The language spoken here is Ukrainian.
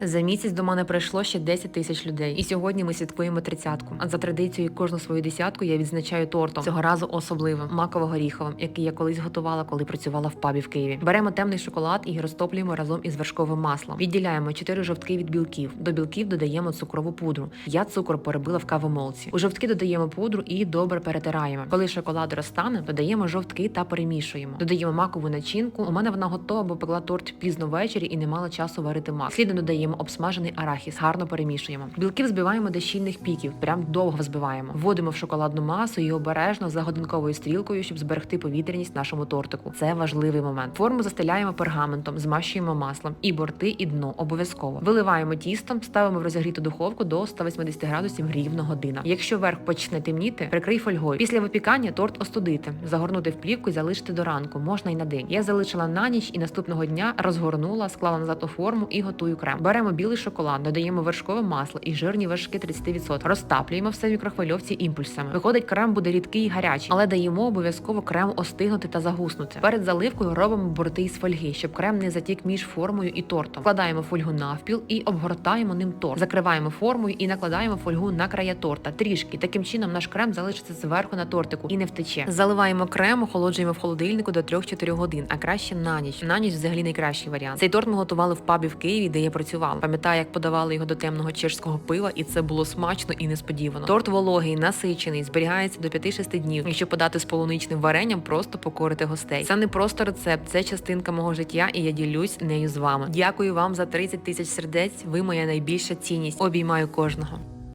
За місяць до мене прийшло ще 10 тисяч людей, і сьогодні ми святкуємо тридцятку. А за традицією кожну свою десятку я відзначаю тортом цього разу особливим маково-горіховим, який я колись готувала, коли працювала в пабі в Києві. Беремо темний шоколад і розтоплюємо разом із вершковим маслом. Відділяємо 4 жовтки від білків. До білків додаємо цукрову пудру. Я цукор перебила в кавомолці. У жовтки додаємо пудру і добре перетираємо. Коли шоколад розтане, додаємо жовтки та перемішуємо. Додаємо макову начинку. У мене вона готова, бо пекла торт пізно ввечері і не мала часу варити мак. Слідом додаємо обсмажений арахіс, гарно перемішуємо. Білки взбиваємо до щільних піків, прям довго взбиваємо. Вводимо в шоколадну масу і обережно за годинковою стрілкою, щоб зберегти повітряність нашому тортику. Це важливий момент. Форму застеляємо пергаментом, змащуємо маслом і борти, і дно обов'язково. Виливаємо тістом, ставимо в розігріту духовку до 180 градусів рівно година. Якщо верх почне темніти, прикрий фольгою. Після випікання торт остудити, загорнути в плівку і залишити до ранку. Можна й на день. Я залишила на ніч і наступного дня розгорнула, склала назад у форму і готую крем. Беремо білий шоколад, додаємо вершкове масло і жирні вершки 30%. Розтаплюємо все в мікрохвильовці імпульсами. Виходить, крем буде рідкий і гарячий, але даємо обов'язково крему остигнути та загуснути. Перед заливкою робимо борти із фольги, щоб крем не затік між формою і тортом. Вкладаємо фольгу навпіл і обгортаємо ним торт. Закриваємо формою і накладаємо фольгу на края торта. Трішки таким чином наш крем залишиться зверху на тортику і не втече. Заливаємо крем, охолоджуємо в холодильнику до 3-4 годин, а краще на ніч. На ніч взагалі найкращий варіант. Цей торт ми готували в пабі в Києві, де я працювала. Пам'ятаю, як подавали його до темного чешського пива, і це було смачно і несподівано. Торт вологий, насичений, зберігається до 5-6 днів. Якщо подати з полуничним варенням, просто покорити гостей. Це не просто рецепт, це частинка мого життя, і я ділюсь нею з вами. Дякую вам за 30 тисяч сердець. Ви моя найбільша цінність. Обіймаю кожного.